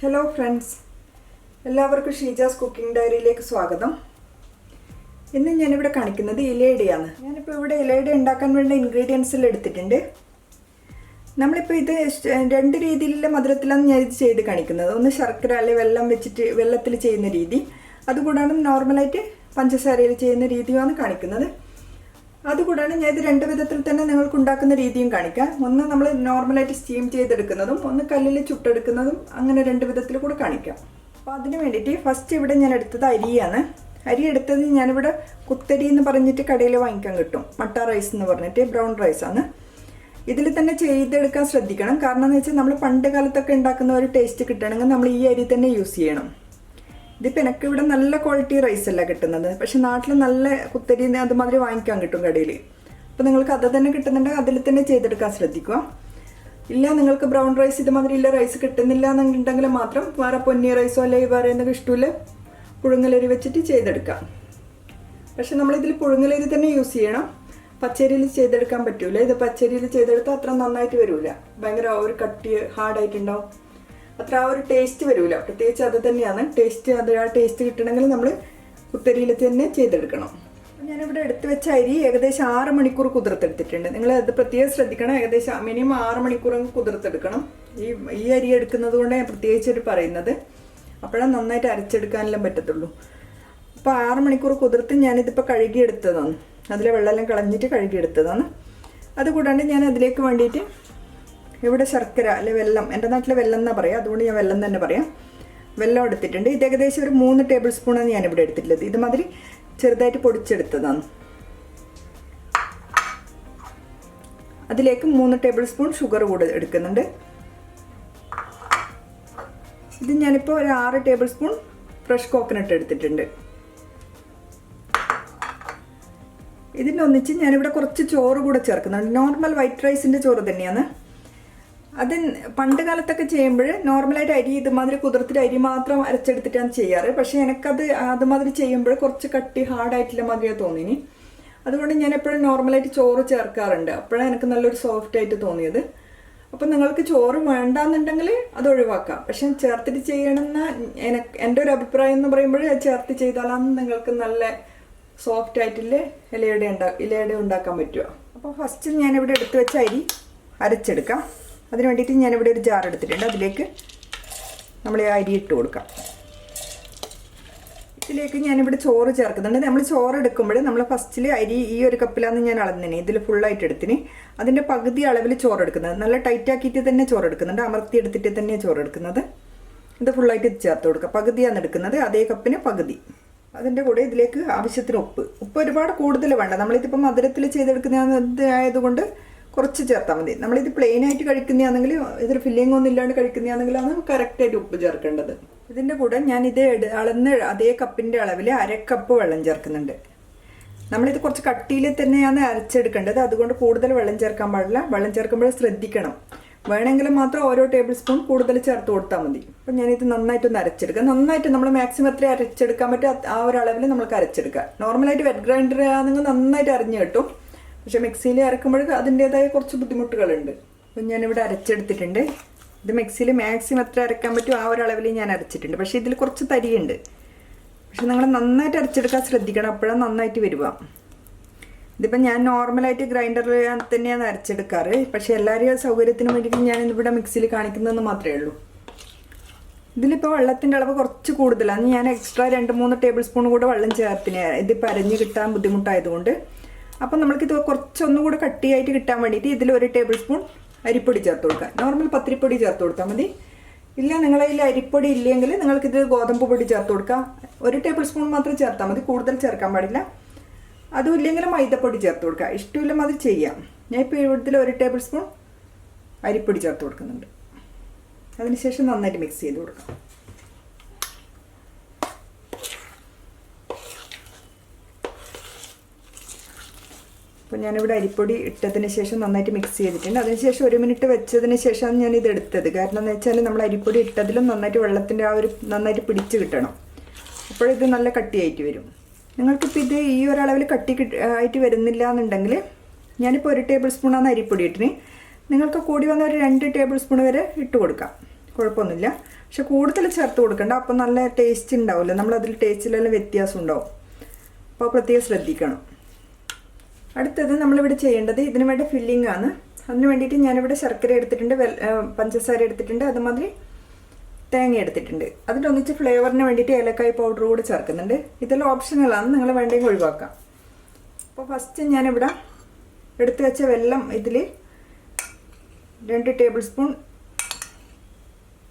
Hello friends എല്ലാവർക്കും Sheeja's cooking ഡയറിയിലേക്ക് സ്വാഗതം. ഇന്ന് ഞാനിവിടെ കാണിക്കുന്നത് ഇലയുടെയാണ്. ഞാനിപ്പോൾ ഇവിടെ ഇലയുടെ ഉണ്ടാക്കാൻ വേണ്ട ഇൻഗ്രീഡിയൻസിൽ എടുത്തിട്ടുണ്ട്. നമ്മളിപ്പോൾ ഇത് രണ്ട് രീതിയിലുള്ള മധുരത്തിലാണ് ഞാൻ ഇത് ചെയ്ത് കാണിക്കുന്നത്. ഒന്ന് ശർക്കര അല്ലെങ്കിൽ വെള്ളം വെച്ചിട്ട് വെള്ളത്തിൽ ചെയ്യുന്ന രീതി. അതുകൂടാണ് നോർമലായിട്ട് പഞ്ചസാരയിൽ ചെയ്യുന്ന രീതിയുമാണ് കാണിക്കുന്നത്. അതുകൂടാതെ ഞാൻ ഇത് രണ്ട് വിധത്തിൽ തന്നെ നിങ്ങൾക്ക് ഉണ്ടാക്കുന്ന രീതിയും കാണിക്കാം. ഒന്ന് നമ്മൾ നോർമലായിട്ട് സ്റ്റീം ചെയ്തെടുക്കുന്നതും ഒന്ന് കല്ലിൽ ചുട്ടെടുക്കുന്നതും അങ്ങനെ രണ്ട് വിധത്തിൽ കൂടെ കാണിക്കാം. അപ്പോൾ അതിന് വേണ്ടിയിട്ട് ഫസ്റ്റ് ഇവിടെ ഞാൻ എടുത്തത് അരിയാണ്. അരി എടുത്തത് ഞാനിവിടെ കുത്തരി എന്ന് പറഞ്ഞിട്ട് കടയിൽ വാങ്ങിക്കാൻ കിട്ടും. മട്ട റൈസ് എന്ന് പറഞ്ഞിട്ട് ബ്രൗൺ റൈസാണ് ഇതിൽ തന്നെ ചെയ്തെടുക്കാൻ ശ്രദ്ധിക്കണം. കാരണം എന്ന് വെച്ചാൽ നമ്മൾ പണ്ട് കാലത്തൊക്കെ ഉണ്ടാക്കുന്ന ഒരു ടേസ്റ്റ് കിട്ടണമെങ്കിൽ നമ്മൾ ഈ അരി തന്നെ യൂസ് ചെയ്യണം. ഇതിപ്പോൾ എനിക്ക് ഇവിടെ നല്ല ക്വാളിറ്റി റൈസ് അല്ല കിട്ടുന്നത്. പക്ഷെ നാട്ടിൽ നല്ല കുത്തരി അതുമാതിരി വാങ്ങിക്കാൻ കിട്ടും കടയിൽ അപ്പോൾ നിങ്ങൾക്ക് അത് തന്നെ കിട്ടുന്നുണ്ടെങ്കിൽ അതിൽ തന്നെ ചെയ്തെടുക്കാൻ ശ്രദ്ധിക്കുക. ഇല്ല നിങ്ങൾക്ക് ബ്രൗൺ റൈസ് ഇതുമാതിരി ഇല്ല റൈസ് കിട്ടുന്നില്ല എന്നുണ്ടെങ്കിൽ മാത്രം വേറെ പൊന്നി റൈസോ അല്ലെങ്കിൽ വേറെ എന്തെങ്കിലും ഇഷ്ടമില്ല പുഴുങ്ങലരി വെച്ചിട്ട് ചെയ്തെടുക്കാം പക്ഷെ നമ്മളിതിൽ പുഴുങ്ങലരി തന്നെ യൂസ് ചെയ്യണം. പച്ചരിയിൽ ചെയ്തെടുക്കാൻ പറ്റൂല. ഇത് പച്ചരിയിൽ ചെയ്തെടുത്താൽ അത്ര നന്നായിട്ട് വരൂല. ഭയങ്കര ഒരു കട്ടി ഹാർഡായിട്ടുണ്ടാവും അത്ര ആ ഒരു ടേസ്റ്റ് വരില്ല പ്രത്യേകിച്ച് അത് തന്നെയാണ്. ടേസ്റ്റ് അത് ആ ടേസ്റ്റ് കിട്ടണമെങ്കിൽ നമ്മൾ കുത്തരിയിൽ തന്നെ ചെയ്തെടുക്കണം. ഞാനിവിടെ എടുത്തു വെച്ച അരി ഏകദേശം ആറ് മണിക്കൂർ കുതിർത്തെടുത്തിട്ടുണ്ട്. നിങ്ങൾ അത് പ്രത്യേകം ശ്രദ്ധിക്കണം. ഏകദേശം മിനിമം ആറ് മണിക്കൂർ കുതിർത്തെടുക്കണം. ഈ ഈ അരി എടുക്കുന്നത് കൊണ്ട് ഞാൻ പ്രത്യേകിച്ചൊരു പറയുന്നത്. അപ്പോഴാണ് നന്നായിട്ട് അരച്ചെടുക്കാനെല്ലാം പറ്റത്തുള്ളൂ. അപ്പോൾ ആറ് മണിക്കൂർ കുതിർത്ത് ഞാനിതിപ്പോൾ കഴുകിയെടുത്തതാണ്. അതിലെ വെള്ളമെല്ലാം കളഞ്ഞിട്ട് കഴുകിയെടുത്തതാണ്. അതുകൂടാണ്ട് ഞാൻ അതിലേക്ക് വേണ്ടിയിട്ട് ഇവിടെ ശർക്കര അല്ലെ വെള്ളം എന്റെ നാട്ടിലെ വെള്ളം എന്നാ പറയാം? അതുകൊണ്ട് ഞാൻ വെള്ളം തന്നെ പറയാം. വെള്ളം എടുത്തിട്ടുണ്ട്. ഇത് ഏകദേശം ഒരു മൂന്ന് ടേബിൾ സ്പൂണാണ് ഇവിടെ എടുത്തിട്ടുള്ളത്. ഇതുമാതിരി ചെറുതായിട്ട് പൊടിച്ചെടുത്തതാണ്. അതിലേക്ക് മൂന്ന് ടേബിൾ സ്പൂൺ ഷുഗർ കൂടെ എടുക്കുന്നുണ്ട്. ഇത് ഞാനിപ്പോൾ ഒരു ആറ് ടേബിൾ സ്പൂൺ ഫ്രഷ് കോക്കനട്ട് എടുത്തിട്ടുണ്ട്. ഇതിനൊന്നിച്ച് ഞാനിവിടെ കുറച്ച് ചോറ് കൂടെ ചേർക്കുന്നുണ്ട്. നോർമൽ വൈറ്റ് റൈസിന്റെ ചോറ് തന്നെയാണ്. അത് പണ്ട് കാലത്തൊക്കെ ചെയ്യുമ്പോൾ നോർമലായിട്ട് അരി ഇതുമാതിരി കുതിർത്തിട്ട് അരി മാത്രം അരച്ചെടുത്തിട്ടാണ് ചെയ്യാറ്. പക്ഷേ എനിക്കത് അതുമാതിരി ചെയ്യുമ്പോൾ കുറച്ച് കട്ടി ഹാർഡായിട്ടുള്ള മാതിരിയാണ് തോന്നിനി. അതുകൊണ്ട് ഞാൻ എപ്പോഴും നോർമലായിട്ട് ചോറ് ചേർക്കാറുണ്ട്. അപ്പോഴാണ് എനിക്ക് നല്ലൊരു സോഫ്റ്റ് ആയിട്ട് തോന്നിയത്. അപ്പം നിങ്ങൾക്ക് ചോറ് വേണ്ടാന്നുണ്ടെങ്കിൽ അത് ഒഴിവാക്കാം. പക്ഷെ ചേർത്തിട്ട് ചെയ്യണമെന്ന എന്റെ ഒരു അഭിപ്രായം എന്ന് പറയുമ്പോൾ ചേർത്ത് ചെയ്താലാണ് നിങ്ങൾക്ക് നല്ല സോഫ്റ്റ് ആയിട്ടുള്ള ഇലയുടെ ഉണ്ടാ ഇലയുടെ ഉണ്ടാക്കാൻ പറ്റുക അപ്പോൾ ഫസ്റ്റ് ഞാനിവിടെ എടുത്തു വെച്ച അരി അരച്ചെടുക്കാം. അതിന് വേണ്ടിയിട്ട് ഞാനിവിടെ ഒരു ജാർ എടുത്തിട്ടുണ്ട്. അതിലേക്ക് നമ്മൾ അരി ഇട്ട് കൊടുക്കാം. ഇതിലേക്ക് ഞാനിവിടെ ചോറ് ചേർക്കുന്നുണ്ട്. നമ്മൾ ചോറ് എടുക്കുമ്പോൾ നമ്മൾ ഫസ്റ്റിൽ അരി ഈ ഒരു കപ്പിലാണ് ഞാൻ അളന്നിന്. ഇതിൽ ഫുള്ളായിട്ട് എടുത്തിന്. അതിന്റെ പകുതി അളവിൽ ചോറ് എടുക്കുന്നത്. നല്ല ടൈറ്റ് ആക്കിയിട്ട് തന്നെ ചോറ് എടുക്കുന്നുണ്ട്. അമർത്തി എടുത്തിട്ട് തന്നെ ചോറ് എടുക്കുന്നത്. ഇത് ഫുള്ളായിട്ട് ചേർത്ത് കൊടുക്കുക പകുതിയാണ് എടുക്കുന്നത്. അതേ കപ്പിന് പകുതി. അതിന്റെ കൂടെ ഇതിലേക്ക് ആവശ്യത്തിന് ഉപ്പ്. ഉപ്പ് ഒരുപാട് കൂടുതൽ വേണ്ട. നമ്മളിതിപ്പോൾ മധുരത്തിൽ ചെയ്തെടുക്കുന്ന ആയതുകൊണ്ട് കുറച്ച് ചേർത്താൽ മതി. നമ്മളിത് പ്ലെയിൻ ആയിട്ട് കഴിക്കുന്നതാണെങ്കിൽ ഇതിൽ ഫില്ലിംഗ് ഒന്നും ഇല്ലാണ്ട് കഴിക്കുന്നതാണെങ്കിലാണ് കറക്റ്റായിട്ട് ഉപ്പ് ചേർക്കേണ്ടത്. ഇതിന്റെ കൂടെ ഞാൻ ഇത് അളന്ന് അതേ കപ്പിന്റെ അളവിൽ അര കപ്പ് വെള്ളം ചേർക്കുന്നുണ്ട്. നമ്മളിത് കുറച്ച് കട്ടിയിൽ തന്നെയാണ് അരച്ചെടുക്കേണ്ടത്. അതുകൊണ്ട് കൂടുതൽ വെള്ളം ചേർക്കാൻ പാടില്ല. വെള്ളം ചേർക്കുമ്പോൾ ശ്രദ്ധിക്കണം. വേണമെങ്കിൽ മാത്രം ഓരോ ടേബിൾ സ്പൂൺ കൂടുതൽ ചേർത്ത് കൊടുത്താൽ മതി. അപ്പം ഞാനിത് നന്നായിട്ടൊന്ന് അരച്ചെടുക്കുക നന്നായിട്ട് നമ്മൾ മാക്സിമം എത്ര അരച്ചെടുക്കാൻ പറ്റും ആ ഒരു അളവിൽ നമുക്ക് അരച്ചെടുക്കുക നോർമലായിട്ട് വെറ്റ് ഗ്രൈൻഡർ ആണെങ്കിൽ നന്നായിട്ട് അരഞ്ഞു കിട്ടും. പക്ഷെ മിക്സിയിൽ അരക്കുമ്പോഴും അതിന്റേതായ കുറച്ച് ബുദ്ധിമുട്ടുകളുണ്ട്. അപ്പം ഞാനിവിടെ അരച്ചെടുത്തിട്ടുണ്ട്. ഇത് മിക്സിയിൽ മാക്സിമം എത്ര അരക്കാൻ പറ്റും ആ ഒരു ഞാൻ അരച്ചിട്ടുണ്ട്. പക്ഷേ ഇതിൽ കുറച്ച് തരിയുണ്ട്. പക്ഷെ നിങ്ങൾ നന്നായിട്ട് അരച്ചെടുക്കാൻ ശ്രദ്ധിക്കണം. അപ്പോഴാണ് നന്നായിട്ട് വരിക. ഇതിപ്പോൾ ഞാൻ നോർമലായിട്ട് ഗ്രൈൻഡറിൽ തന്നെയാണ് അരച്ചെടുക്കാറ്. പക്ഷേ എല്ലാവരെയും സൗകര്യത്തിന് വേണ്ടിയിട്ട് ഞാൻ ഇവിടെ മിക്സിയിൽ കാണിക്കുന്നതെന്ന് മാത്രമേ ഉള്ളൂ. ഇതിലിപ്പോൾ വെള്ളത്തിന്റെ അളവ് കുറച്ച് കൂടുതലാണ്. ഞാൻ എക്സ്ട്രാ രണ്ട് മൂന്ന് ടേബിൾ സ്പൂൺ കൂടെ വെള്ളം ചേർത്തിന്. ഇതിപ്പോൾ അരഞ്ഞ് കിട്ടാൻ ബുദ്ധിമുട്ടായതുകൊണ്ട് അപ്പം നമ്മൾക്കിത് കുറച്ചൊന്നും കൂടെ കട്ടിയായിട്ട് കിട്ടാൻ വേണ്ടിയിട്ട് ഇതിൽ ഒരു ടേബിൾ സ്പൂൺ അരിപ്പൊടി ചേർത്ത് കൊടുക്കുക. നോർമൽ പത്തിരിപ്പൊടി ചേർത്ത് കൊടുത്താൽ മതി. ഇല്ല നിങ്ങളതിൽ അരിപ്പൊടി ഇല്ലെങ്കിൽ നിങ്ങൾക്കിത് ഗോതമ്പ് പൊടി ചേർത്ത് കൊടുക്കുക. ഒരു ടേബിൾ സ്പൂൺ മാത്രം ചേർത്താൽ മതി. കൂടുതൽ ചേർക്കാൻ പാടില്ല. അതും ഇല്ലെങ്കിൽ മൈദപ്പൊടി ചേർത്ത് കൊടുക്കുക. ഇഷ്ടമില്ല അത് ചെയ്യാം. ഞാൻ ഇപ്പോൾ ഇവിടുത്തിൽ ഒരു ടേബിൾ സ്പൂൺ അരിപ്പൊടി ചേർത്ത് കൊടുക്കുന്നുണ്ട്. അതിനുശേഷം നന്നായിട്ട് മിക്സ് ചെയ്ത് കൊടുക്കാം. അപ്പോൾ ഞാനിവിടെ അരിപ്പൊടി ഇട്ടതിന് ശേഷം നന്നായിട്ട് മിക്സ് ചെയ്തിട്ടുണ്ട്. അതിനുശേഷം ഒരു മിനിറ്റ് വെച്ചതിന് ശേഷമാണ് ഞാൻ ഇത് എടുത്തത്. കാരണം എന്ന് വെച്ചാൽ നമ്മൾ അരിപ്പൊടി ഇട്ടതിലും നന്നായിട്ട് വെള്ളത്തിന്റെ ആ ഒരു നന്നായിട്ട് പിടിച്ച് കിട്ടണം. അപ്പോഴിത് നല്ല കട്ടിയായിട്ട് വരും. നിങ്ങൾക്കിപ്പോൾ ഇത് ഈ ഒരളവിൽ കട്ടി ആയിട്ട് വരുന്നില്ല എന്നുണ്ടെങ്കിൽ ഞാനിപ്പോൾ ഒരു ടേബിൾ സ്പൂണാണ് അരിപ്പൊടി ഇട്ടിന്. നിങ്ങൾക്ക് കൂടി വന്ന ഒരു രണ്ട് ടേബിൾ സ്പൂൺ വരെ ഇട്ട് കൊടുക്കാം. കുഴപ്പമൊന്നുമില്ല. പക്ഷെ കൂടുതൽ ചേർത്ത് കൊടുക്കണ്ട. അപ്പം നല്ല ടേസ്റ്റ് ഉണ്ടാവില്ല നമ്മളതിൽ ടേസ്റ്റിലെല്ലാം വ്യത്യാസം ഉണ്ടാവും. അപ്പോൾ പ്രത്യേകം ശ്രദ്ധിക്കണം. അടുത്തത് നമ്മളിവിടെ ചെയ്യേണ്ടത് ഇതിനു വേണ്ടി ഫില്ലിംഗ് ആണ്. അതിന് വേണ്ടിയിട്ട് ഞാനിവിടെ ശർക്കര എടുത്തിട്ടുണ്ട് പഞ്ചസാര എടുത്തിട്ടുണ്ട് അതുമാതിരി തേങ്ങ എടുത്തിട്ടുണ്ട്. അതിന്റെ ഒന്നിച്ച് ഫ്ലേവറിന് വേണ്ടിയിട്ട് ഏലക്കായ് പൗഡർ കൂടെ ചേർക്കുന്നുണ്ട്. ഇതെല്ലാം ഓപ്ഷനുകളാണ് നിങ്ങൾ വേണ്ടെങ്കിൽ ഒഴിവാക്കാം. അപ്പോൾ ഫസ്റ്റ് ഞാനിവിടെ എടുത്തു വെച്ച വെള്ളം ഇതിൽ രണ്ട് ടേബിൾ സ്പൂൺ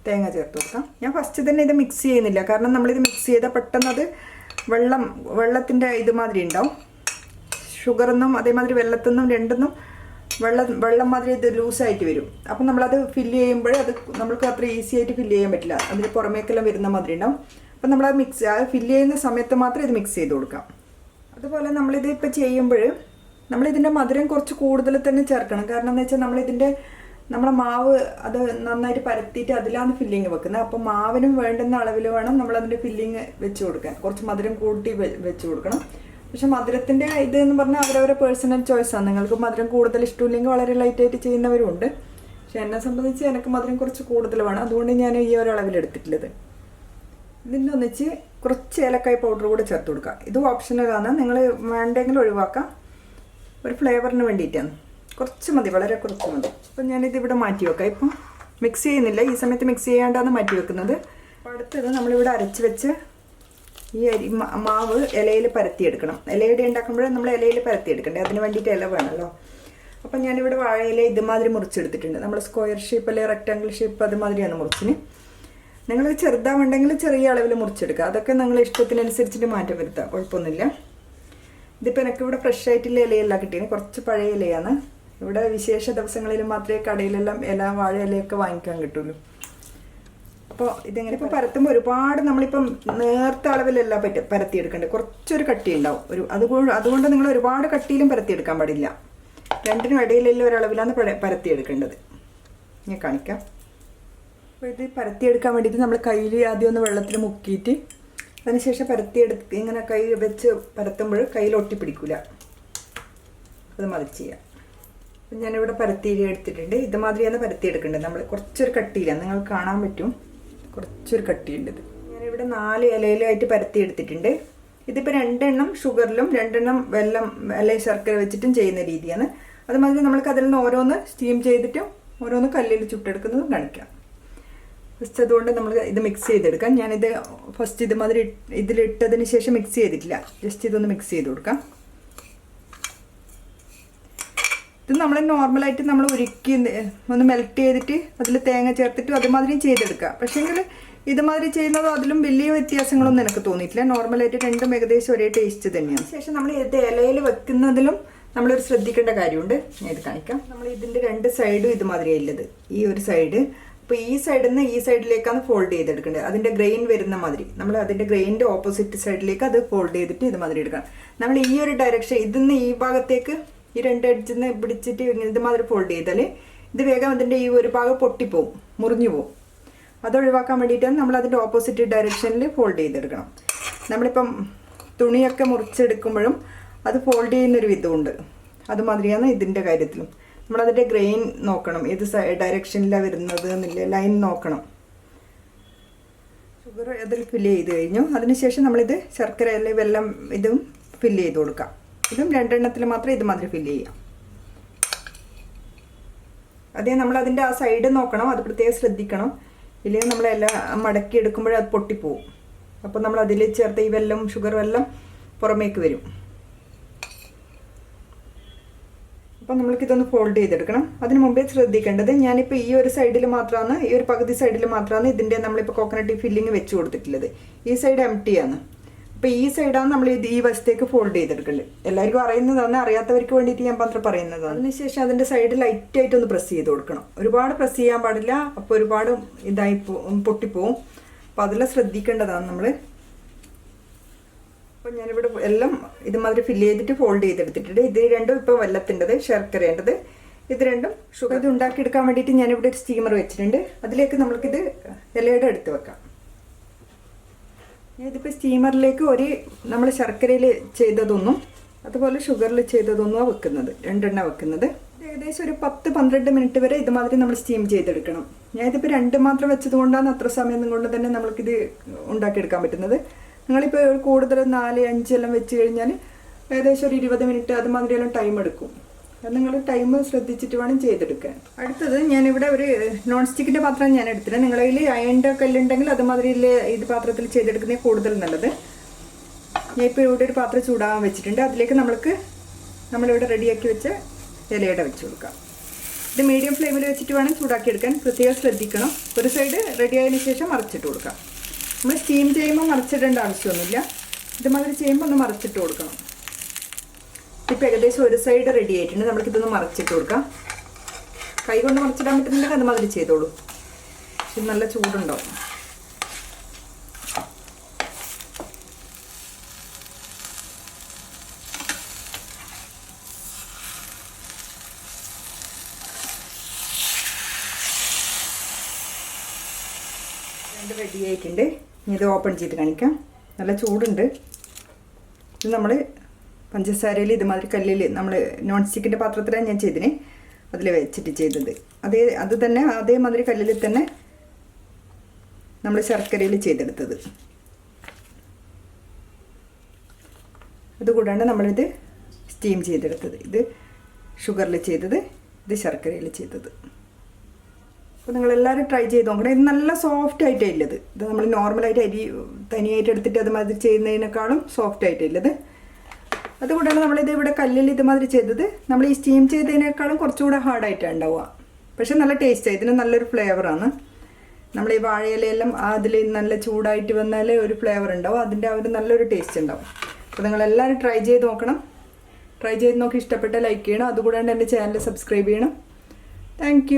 തേങ്ങ ചേർത്ത് കൊടുക്കാം. ഞാൻ ഫസ്റ്റ് തന്നെ ഇത് മിക്സ് ചെയ്യുന്നില്ല. കാരണം നമ്മളിത് മിക്സ് ചെയ്താൽ പെട്ടെന്ന് അത് വെള്ളം വെള്ളത്തിന്റെ ഇതുമാതിരി ഉണ്ടാവും. ഷുഗറെന്നും അതേമാതിരി വെള്ളത്തിന്നും രണ്ടെന്നും വെള്ളം വെള്ളം മാതിരി ഇത് ലൂസായിട്ട് വരും. അപ്പം നമ്മളത് ഫില്ല് ചെയ്യുമ്പോൾ അത് നമ്മൾക്ക് അത്ര ഈസി ആയിട്ട് ഫില്ല് ചെയ്യാൻ പറ്റില്ല. അതിന് പുറമേക്കെല്ലാം വരുന്ന മാതിരി ഉണ്ടാവും. അപ്പം നമ്മളത് മിക്സ് അത് ഫില്ല് ചെയ്യുന്ന സമയത്ത് മാത്രം ഇത് മിക്സ് ചെയ്ത് കൊടുക്കാം. അതുപോലെ നമ്മളിത് ഇപ്പോൾ ചെയ്യുമ്പോൾ നമ്മളിതിന്റെ മധുരം കുറച്ച് കൂടുതൽ തന്നെ ചേർക്കണം. കാരണം എന്ന് വെച്ചാൽ നമ്മളിതിന്റെ നമ്മളെ മാവ് അത് നന്നായിട്ട് പരത്തിയിട്ട് അതിലാണ് ഫില്ലിങ് വെക്കുന്നത്. അപ്പോൾ മാവിനും വേണ്ടുന്ന അളവിൽ വേണം നമ്മളതിന്റെ ഫില്ലിങ് വെച്ച് കൊടുക്കാൻ. കുറച്ച് മധുരം കൂട്ടി വെച്ച് കൊടുക്കണം. പക്ഷെ മധുരത്തിന്റെ ഇത് എന്ന് പറഞ്ഞാൽ അവരവരെ പേഴ്സണൽ ചോയ്സാണ് നിങ്ങൾക്ക് മധുരം കൂടുതൽ ഇഷ്ടമില്ലെങ്കിൽ വളരെ ലൈറ്റ് ലൈറ്റായിട്ട് ചെയ്യുന്നവരുണ്ട് പക്ഷെ എന്നെ സംബന്ധിച്ച് എനിക്ക് മധുരം കുറച്ച് കൂടുതൽ വേണം അതുകൊണ്ട് ഞാൻ ഈ ഒരു അളവിൽ എടുത്തിട്ടുള്ളത്. ഇതിന്റെ ഒന്നിച്ച് കുറച്ച് ഏലക്കായ് പൗഡർ കൂടെ ചേർത്ത് കൊടുക്കുക ഇത് ഓപ്ഷണലാണ് നിങ്ങൾ വേണ്ടെങ്കിൽ ഒഴിവാക്കാം. ഒരു ഫ്ലേവറിന് വേണ്ടിയിട്ടാണ്. കുറച്ച് മതി. വളരെ കുറച്ച് മതി. അപ്പം ഞാനിത് ഇവിടെ മാറ്റി വെക്കാം. ഇപ്പം മിക്സ് ചെയ്യുന്നില്ല. ഈ സമയത്ത് മിക്സ് ചെയ്യാണ്ടാണ് മാറ്റി വെക്കുന്നത്. അടുത്തത് നമ്മളിവിടെ അരച്ച് വെച്ച് ഈ അരി മാവ് ഇലയിൽ പരത്തിയെടുക്കണം. ഇലയുടെ ഉണ്ടാക്കുമ്പോൾ നമ്മൾ ഇലയിൽ പരത്തിയെടുക്കണ്ടേ? അതിന് വേണ്ടിയിട്ട് ഇല വേണമല്ലോ. അപ്പം ഞാനിവിടെ വാഴയില ഇതുമാതിരി മുറിച്ചെടുത്തിട്ടുണ്ട്. നമ്മൾ സ്ക്വയർ ഷേപ്പ് അല്ലെങ്കിൽ റെക്റ്റാങ്കിൾ ഷേപ്പ് അതുമാതിരിയാണ് മുറിച്ചിന്. നിങ്ങൾ ചെറുതാവുണ്ടെങ്കിൽ ചെറിയ അളവിൽ മുറിച്ചെടുക്കുക. അതൊക്കെ നിങ്ങൾ ഇഷ്ടത്തിനനുസരിച്ചിട്ട് മാറ്റം വരുത്തുക കുഴപ്പമൊന്നുമില്ല. ഇതിപ്പോൾ എനിക്ക് ഇവിടെ ഫ്രഷ് ആയിട്ടുള്ള ഇലയല്ല കിട്ടിയത്. കുറച്ച് പഴയ ഇലയാണ്. ഇവിടെ വിശേഷ ദിവസങ്ങളിൽ മാത്രമേ കടയിലെല്ലാം ഇല വാഴ ഇലയൊക്കെ വാങ്ങിക്കാൻ കിട്ടുള്ളൂ. അപ്പോൾ ഇതെങ്ങനെ ഇപ്പോൾ പരത്തുമ്പോൾ ഒരുപാട് നമ്മളിപ്പം നേർത്ത അളവിലല്ല പറ്റും പരത്തിയെടുക്കേണ്ടത്. കുറച്ചൊരു കട്ടി ഉണ്ടാവും ഒരു അതുകൊണ്ട് അതുകൊണ്ട് നിങ്ങൾ ഒരുപാട് കട്ടിയിലും പരത്തിയെടുക്കാൻ പാടില്ല. രണ്ടിനും ഇടയിലുള്ള ഒരളവിലാണ് പര- പരത്തിയെടുക്കേണ്ടത്. ഞാൻ കാണിക്കാം. അപ്പോൾ ഇത് പരത്തിയെടുക്കാൻ വേണ്ടിയിട്ട് നമ്മൾ കയ്യിൽ ആദ്യം ഒന്ന് വെള്ളത്തിൽ മുക്കിയിട്ട് അതിനുശേഷം പരത്തിയെടുത്ത് ഇങ്ങനെ കൈ വെച്ച് പരത്തുമ്പോൾ കയ്യിൽ ഒട്ടിപ്പിടിക്കില്ല അത് മതി ചെയ്യാം. അപ്പം ഞാനിവിടെ പരത്തി എടുത്തിട്ടുണ്ട്. ഇതുമാതിരിയാണ് പരത്തിയെടുക്കേണ്ടത്. നമ്മൾ കുറച്ചൊരു കട്ടിയില്ല നിങ്ങൾക്ക് കാണാൻ പറ്റും. കുറച്ചൊരു കട്ടിയുണ്ട് ഇത്. ഞാനിവിടെ നാല് ഇലയിലായിട്ട് പരത്തി എടുത്തിട്ടുണ്ട്. ഇതിപ്പോൾ രണ്ടെണ്ണം ഷുഗറിലും രണ്ടെണ്ണം വെള്ളം അല്ലെങ്കിൽ ശർക്കര വെച്ചിട്ടും ചെയ്യുന്ന രീതിയാണ്. അതുമാതിരി നമ്മൾക്ക് അതിൽ നിന്ന് ഓരോന്ന് സ്റ്റീം ചെയ്തിട്ടും ഓരോന്ന് കല്ലിൽ ചുട്ടെടുക്കുന്നതും കാണിക്കാം. ഫസ്റ്റ് അതുകൊണ്ട് നമ്മൾ ഇത് മിക്സ് ചെയ്തെടുക്കാം. ഞാനിത് ഫസ്റ്റ് ഇതുമാതിരി ഇതിലിട്ടതിന് ശേഷം മിക്സ് ചെയ്തിട്ടില്ല. ജസ്റ്റ് ഇതൊന്ന് മിക്സ് ചെയ്ത് കൊടുക്കാം. ഇത് നമ്മൾ നോർമലായിട്ട് നമ്മൾ ഉരുക്കി ഒന്ന് മെൽറ്റ് ചെയ്തിട്ട് അതിൽ തേങ്ങ ചേർത്തിട്ട് അതുമാതിരി ചെയ്തെടുക്കുക പക്ഷേങ്കിൽ ഇതുമാതിരി ചെയ്യുന്നതോ അതിലും വലിയ വ്യത്യാസങ്ങളൊന്നും എനിക്ക് തോന്നിയിട്ടില്ല. നോർമലായിട്ട് രണ്ടും ഏകദേശം ഒരേ ടേസ്റ്റ് തന്നെയാണ്. ശേഷം നമ്മൾ ഇത് ഇലയിൽ വെക്കുന്നതിലും നമ്മളൊരു ശ്രദ്ധിക്കേണ്ട കാര്യമുണ്ട്. ഞാൻ ഇത് കാണിക്കാം. നമ്മൾ ഇതിന്റെ രണ്ട് സൈഡും ഇതുമാതിരി ഉള്ളത് ഈ ഒരു സൈഡ് അപ്പോൾ ഈ സൈഡിൽ നിന്ന് ഈ സൈഡിലേക്കാണ് ഫോൾഡ് ചെയ്തെടുക്കേണ്ടത്. അതിന്റെ ഗ്രെയിൻ വരുന്ന മാതിരി. നമ്മൾ അതിന്റെ ഗ്രെയിന്റെ ഓപ്പോസിറ്റ് സൈഡിലേക്ക് അത് ഫോൾഡ് ചെയ്തിട്ട് ഇതുമാതിരി എടുക്കണം. നമ്മൾ ഈ ഒരു ഡയറക്ഷൻ ഇതിൽ നിന്ന് ഈ ഭാഗത്തേക്ക് ഈ രണ്ട് എഡ്ജിൽ നിന്ന് പിടിച്ചിട്ട് ഇങ്ങനെ ഇതുമാതിരി ഫോൾഡ് ചെയ്താൽ ഇത് വേഗം അതിന്റെ ഈ ഒരു ഭാഗം പൊട്ടിപ്പോവും മുറിഞ്ഞു പോവും. അത് ഒഴിവാക്കാൻ വേണ്ടിയിട്ടാണ് നമ്മൾ അതിന്റെ ഓപ്പോസിറ്റ് ഡയറക്ഷനിൽ ഫോൾഡ് ചെയ്തെടുക്കണം. നമ്മളിപ്പം തുണിയൊക്കെ മുറിച്ചെടുക്കുമ്പോഴും അത് ഫോൾഡ് ചെയ്യുന്നൊരു വിധമുണ്ട്. അതുമാതിരിയാണ് ഇതിന്റെ കാര്യത്തിലും. നമ്മളതിന്റെ ഗ്രെയിൻ നോക്കണം. ഏത് ഡയറക്ഷനിലാണ് വരുന്നത് എന്നില്ല ലൈൻ നോക്കണം. ഷുഗർ അതിൽ ഫില്ല് ചെയ്ത് കഴിഞ്ഞു. അതിനുശേഷം നമ്മളിത് ശർക്കര അല്ലെങ്കിൽ വെള്ളം ഇതും ഫില്ല് ചെയ്ത് കൊടുക്കാം. ഇതും രണ്ടെണ്ണത്തിൽ മാത്രം ഇതുമാതിരി ഫില്ല് ചെയ്യാം. അതേ നമ്മൾ അതിന്റെ ആ സൈഡ് നോക്കണം അത് പ്രത്യേകം ശ്രദ്ധിക്കണം. ഇല്ലെങ്കിൽ നമ്മളെല്ലാം മടക്കി എടുക്കുമ്പോൾ അത് പൊട്ടിപ്പോവും. അപ്പോൾ നമ്മൾ അതിൽ ചേർത്ത ഈ വെല്ലം ഷുഗർ വെല്ലം പുറമേക്ക് വരും. അപ്പം നമ്മൾക്കിതൊന്ന് ഫോൾഡ് ചെയ്തെടുക്കണം. അതിന് മുമ്പേ ശ്രദ്ധിക്കേണ്ടത് ഞാനിപ്പോൾ ഈ ഒരു സൈഡിൽ മാത്രമാണ് ഈ ഒരു പകുതി സൈഡിൽ മാത്രമാണ് ഇതിന്റെ നമ്മളിപ്പോൾ കോക്കനട്ട് ഫില്ലിങ് വെച്ച് കൊടുത്തിട്ടുള്ളത്. ഈ സൈഡ് എം ടി ആണ്. അപ്പോൾ ഈ സൈഡാണ് നമ്മൾ ഈ വശത്തേക്ക് ഫോൾഡ് ചെയ്തെടുക്കേണ്ടത് എല്ലാവർക്കും അറിയുന്നതാണ് അറിയാത്തവർക്ക് വേണ്ടിയിട്ട് ഞാൻ മാത്രം പറയുന്നതാണ് അതിനുശേഷം അതിന്റെ സൈഡ് ലൈറ്റായിട്ട് ഒന്ന് പ്രസ് ചെയ്ത് കൊടുക്കണം. ഒരുപാട് പ്രസ് ചെയ്യാൻ പാടില്ല. അപ്പോൾ ഒരുപാട് ഇതായി പൊട്ടിപ്പോവും. അപ്പോൾ അതെല്ലാം ശ്രദ്ധിക്കേണ്ടതാണ് നമ്മൾ അപ്പോൾ ഞാനിവിടെ എല്ലാം ഇതുമാതിരി ഫില്ല് ചെയ്തിട്ട് ഫോൾഡ് ചെയ്തെടുത്തിട്ടുണ്ട്. ഇത് രണ്ടും ഇപ്പോൾ വെല്ലത്തിന്റെത് ശർക്കരേണ്ടത് ഇത് രണ്ടും ഷുഗർ ഇത് ഉണ്ടാക്കിയെടുക്കാൻ വേണ്ടിയിട്ട് ഞാനിവിടെ ഒരു സ്റ്റീമർ വെച്ചിട്ടുണ്ട്. അതിലേക്ക് നമ്മൾക്കിത് ഇലയുടെ എടുത്ത് വെക്കാം. ഇതിപ്പോൾ സ്റ്റീമറിലേക്ക് ഒരു നമ്മൾ ശർക്കരയിൽ ചെയ്തതൊന്നും അതുപോലെ ഷുഗറിൽ ചെയ്തതൊന്നുമാണ് വെക്കുന്നത് രണ്ടെണ്ണ വെക്കുന്നത്. ഏകദേശം ഒരു പത്ത് പന്ത്രണ്ട് മിനിറ്റ് വരെ ഇതുമാതിരി നമ്മൾ സ്റ്റീം ചെയ്തെടുക്കണം. ഞാനിതിപ്പോൾ രണ്ട് മാത്രം വെച്ചത് കൊണ്ടാണ് അത്ര സമയം കൊണ്ട് തന്നെ നമ്മൾക്കിത് ഉണ്ടാക്കിയെടുക്കാൻ പറ്റുന്നത്. നിങ്ങളിപ്പോൾ കൂടുതൽ നാല് അഞ്ചെല്ലാം വെച്ച് കഴിഞ്ഞാൽ ഏകദേശം ഒരു ഇരുപത് മിനിറ്റ് അതുമാതിരിയെല്ലാം ടൈം എടുക്കും. നിങ്ങൾ ടൈം ശ്രദ്ധിച്ചിട്ട് വേണം ചെയ്തെടുക്കാൻ. അടുത്തത് ഞാനിവിടെ ഒരു നോൺ സ്റ്റിക്കിന്റെ പാത്രം ഞാൻ എടുത്തില്ല നിങ്ങളെ അയണിന്റെ കല്ലുണ്ടെങ്കിൽ അതുമാതിരി ഇത് പാത്രത്തിൽ ചെയ്തെടുക്കുന്നത് കൂടുതൽ നല്ലത്. ഞാൻ ഇപ്പോൾ ഇവിടെ ഒരു പാത്രം ചൂടാകാൻ വെച്ചിട്ടുണ്ട്. അതിലേക്ക് നമ്മൾക്ക് നമ്മളിവിടെ റെഡിയാക്കി വെച്ച ഇലയുടെ വെച്ച് കൊടുക്കാം. ഇത് മീഡിയം ഫ്ലെയിമിൽ വെച്ചിട്ട് വേണം ചൂടാക്കി എടുക്കാൻ പ്രത്യേകം ശ്രദ്ധിക്കണം. ഒരു സൈഡ് റെഡി ആയതിനു ശേഷം മറിച്ചിട്ട് കൊടുക്കാം. നമ്മൾ സ്റ്റീം ചെയ്യുമ്പോൾ മറിച്ചിടേണ്ട ആവശ്യമൊന്നുമില്ല. ഇതുമാതിരി ചെയ്യുമ്പോൾ ഒന്ന് മറിച്ചിട്ട് കൊടുക്കണം. ഇപ്പം ഏകദേശം ഒരു സൈഡ് റെഡി ആയിട്ടുണ്ട്. നമുക്കിതൊന്ന് മറിച്ചിട്ട് കൊടുക്കാം. കൈ കൊണ്ട് മറിച്ചിടാൻ പറ്റുന്നുണ്ടെങ്കിൽ അത് മാതിരി ചെയ്തോളൂ. പക്ഷെ നല്ല ചൂടുണ്ടാവും. രണ്ട് റെഡി ആയിട്ടുണ്ട്. ഇനി ഇത് ഓപ്പൺ ചെയ്ത് കാണിക്കാം. നല്ല ചൂടുണ്ട്. ഇത് നമ്മൾ പഞ്ചസാരയിൽ ഇതുമാതിരി കല്ലിൽ നമ്മൾ നോൺ സ്റ്റിക്കിന്റെ പാത്രത്തിലാണ് ഞാൻ ചെയ്തിന്. അതിൽ വെച്ചിട്ട് ചെയ്തത്. അതേ അത് തന്നെ അതേമാതിരി കല്ലിൽ തന്നെ നമ്മൾ ശർക്കരയിൽ ചെയ്തെടുത്തത്. അതുകൂടാണ് നമ്മളിത് സ്റ്റീം ചെയ്തെടുത്തത്. ഇത് ഷുഗറിൽ ചെയ്തത് ഇത് ശർക്കരയിൽ ചെയ്തത്. അപ്പോൾ നിങ്ങളെല്ലാവരും ട്രൈ ചെയ്ത് നോക്കണം ഇത് നല്ല സോഫ്റ്റ് ആയിട്ടേ ഉള്ളത് ഇത് നമ്മൾ നോർമലായിട്ട് അരി തനിയായിട്ട് എടുത്തിട്ട് അതുമാതിരി ചെയ്യുന്നതിനേക്കാളും സോഫ്റ്റ് ആയിട്ടേ അതുകൊണ്ടാണ് നമ്മളിത് ഇവിടെ കല്ലിൽ ഇതുമാതിരി ചെയ്തത്. നമ്മൾ ഈ സ്റ്റീം ചെയ്തതിനേക്കാളും കുറച്ചുകൂടെ ഹാർഡായിട്ടാണ് ഉണ്ടാവുക. പക്ഷെ നല്ല ടേസ്റ്റാണ് ഇതിന് നല്ലൊരു ഫ്ലേവറാണ് നമ്മൾ ഈ വാഴയിലയെല്ലാം അതിൽ നല്ല ചൂടായിട്ട് വന്നാലേ ഒരു ഫ്ലേവർ ഉണ്ടാവും. അതിന്റെ ആ ഒരു നല്ലൊരു ടേസ്റ്റ് ഉണ്ടാവും. അപ്പോൾ നിങ്ങളെല്ലാവരും ട്രൈ ചെയ്ത് നോക്കണം. ട്രൈ ചെയ്ത് നോക്കി ഇഷ്ടപ്പെട്ട ലൈക്ക് ചെയ്യണം. അതുകൂടാണ്ട് എന്റെ ചാനൽ സബ്സ്ക്രൈബ് ചെയ്യണം. താങ്ക്